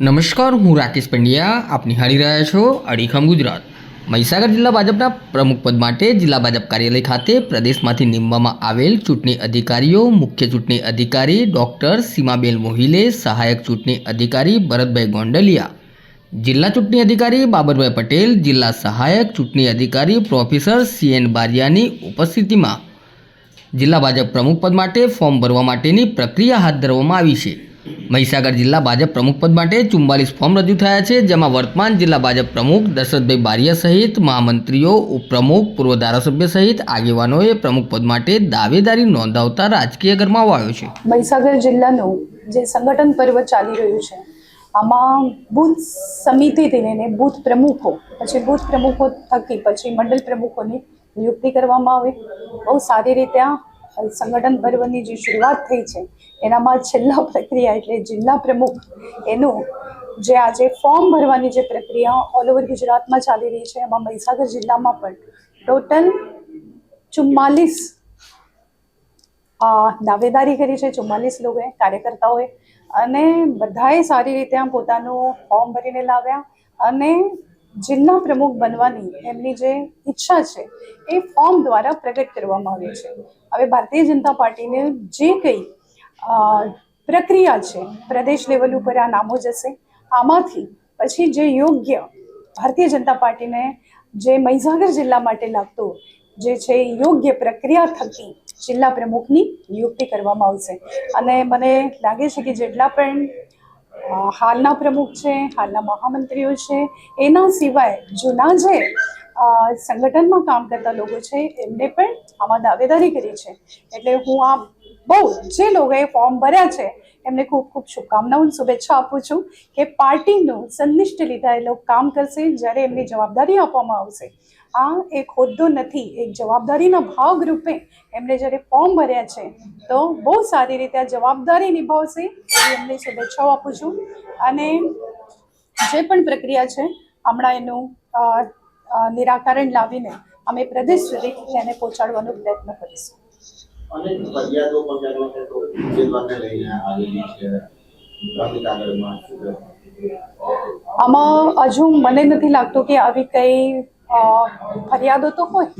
નમસ્કાર, હું રાકેશ પંડ્યા. આપ નિહાળી રહ્યા છો અડીખમ ગુજરાત. મહીસાગર જિલ્લા ભાજપના પ્રમુખ પદ માટે જિલ્લા ભાજપ કાર્યાલય ખાતે પ્રદેશમાંથી નીમવામાં આવેલ ચૂંટણી અધિકારીઓ, મુખ્ય ચૂંટણી અધિકારી ડૉક્ટર સીમાબેન મોહિલે, સહાયક ચૂંટણી અધિકારી ભરતભાઈ ગોંડલિયા, જિલ્લા ચૂંટણી અધિકારી બાબરભાઈ પટેલ, જિલ્લા સહાયક ચૂંટણી અધિકારી પ્રોફેસર સી એન બારિયાની ઉપસ્થિતિમાં જિલ્લા ભાજપ પ્રમુખ પદ માટે ફોર્મ ભરવા માટેની પ્રક્રિયા હાથ ધરવામાં આવી છે. મહીસાગર જિલ્લા ભાજપ પ્રમુખ પદ માટે ચુમ્બાલીસ ફોર્મ રજૂ થયા છે, જેમાં વર્તમાન જિલ્લા ભાજપ પ્રમુખ દશરથભાઈ બારિયા સહિત મહામંત્રીઓ, ઉપપ્રમુખ, પૂર્વ ધારાસભ્ય સહિત આગેવાનોએ પ્રમુખ પદ માટે દાવેદારી નોંધાવતા રાજકીય ગરમાવો આવ્યો છે. મહીસાગર જિલ્લાનું જે સંગઠન પર્વ ચાલી રહ્યું છે, આમાં બૂથ સમિતિથી લઈને બૂથ પ્રમુખો, પછી બૂથ પ્રમુખો થકી પછી મંડળ પ્રમુખોની નિયુક્તિ કરવામાં આવે. બહુ સારી રીતે આ સંગઠન પર્વની જે શરૂઆત થઈ છે, એનામાં છેલ્લા પ્રક્રિયા એટલે જિલ્લા પ્રમુખ એનું જે આજે ફોર્મ ભરવાની જે પ્રક્રિયા ઓલ ઓવર ગુજરાતમાં ચાલી રહી છે, એમાં મહીસાગર જિલ્લામાં પણ ટોટલ ચુમ્માલીસ દાવેદારી કરી છે, ચુમ્માલીસ લોકોએ, કાર્યકર્તાઓએ અને બધાએ સારી રીતે આમ પોતાનું ફોર્મ ભરીને લાવ્યા અને જિલ્લા પ્રમુખ બનવાની એમની જે ઈચ્છા છે, એ ફોર્મ દ્વારા પ્રગટ કરવામાં આવી છે. હવે ભારતીય જનતા પાર્ટીને જે કંઈ પ્રક્રિયા છે, પ્રદેશ લેવલ ઉપર આ નામો જશે, આમાંથી પછી જે યોગ્ય ભારતીય જનતા પાર્ટીને જે મહીસાગર જિલ્લા માટે લાગતું જે છે યોગ્ય પ્રક્રિયા થકી જિલ્લા પ્રમુખની નિયુક્તિ કરવામાં આવશે. અને મને લાગે છે કે જેટલા પણ હાલના પ્રમુખ છે, હાલના મહામંત્રીઓ છે, એના સિવાય જૂના જે સંગઠનમાં કામ કરતા લોકો છે, એમને પણ આમાં દાવેદારી કરી છે. એટલે હું આ બહુ જે લોકોએ ફોર્મ ભર્યા છે એમને ખૂબ ખૂબ શુભકામનાઓ શુભેચ્છા આપું છું કે પાર્ટીનું સંનિષ્ઠ લીધા એ લોકો કામ કરશે, જ્યારે એમની જવાબદારી આપવામાં આવશે. આ એક હોદ્દો નથી, એક જવાબદારીના ભાગરૂપે એમણે જ્યારે ફોર્મ ભર્યા છે, તો બહુ સારી રીતે આ જવાબદારી નિભાવશે એમને શુભેચ્છાઓ આપું છું. અને જે પણ પ્રક્રિયા છે, હમણાં એનું નિરાકરણ લાવીને અમે પ્રદેશ સુધી એને પહોંચાડવાનો પ્રયત્ન કરીશું. અનેક ફરિયાદો પણ ને ક્યાંક ઉમેદવારને લઈને આવેલી છે. ગાંધીનગરમાં આમાં હજુ મને નથી લાગતું કે આવી કઈ ફરિયાદો તો હોય.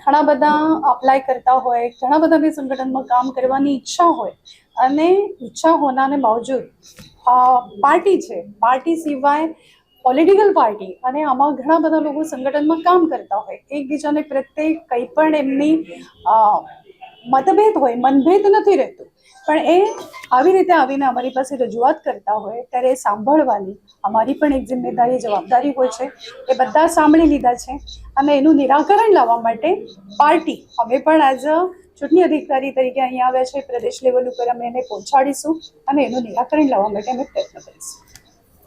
ઘણા બધા અપ્લાય કરતા હોય, ઘણા બધા બી સંગઠનમાં કામ કરવાની ઈચ્છા હોય. અને ઈચ્છા હોનાને બાવજૂદ પાર્ટી છે. પાર્ટી સિવાય પોલિટિકલ પાર્ટી અને આમાં ઘણા બધા લોકો સંગઠનમાં કામ કરતા હોય. એકબીજાને પ્રત્યે કંઈ પણ એમની મતભેદ હોય, મનભેદ નથી રહેતું. પણ એ આવી રીતે આવીને અમારી પાસે રજૂઆત કરતા હોય, ત્યારે એ સાંભળવાની અમારી પણ એક જિમ્મેદારી, જવાબદારી હોય છે. એ બધા સાંભળી લીધા છે અને એનું નિરાકરણ લાવવા માટે પાર્ટી અમે પણ એઝ અ ચૂંટણી અધિકારી તરીકે અહીંયા આવ્યા છે. પ્રદેશ લેવલ ઉપર અમે એને પહોંચાડીશું અને એનું નિરાકરણ લાવવા માટે અમે પ્રયત્ન કરીશું.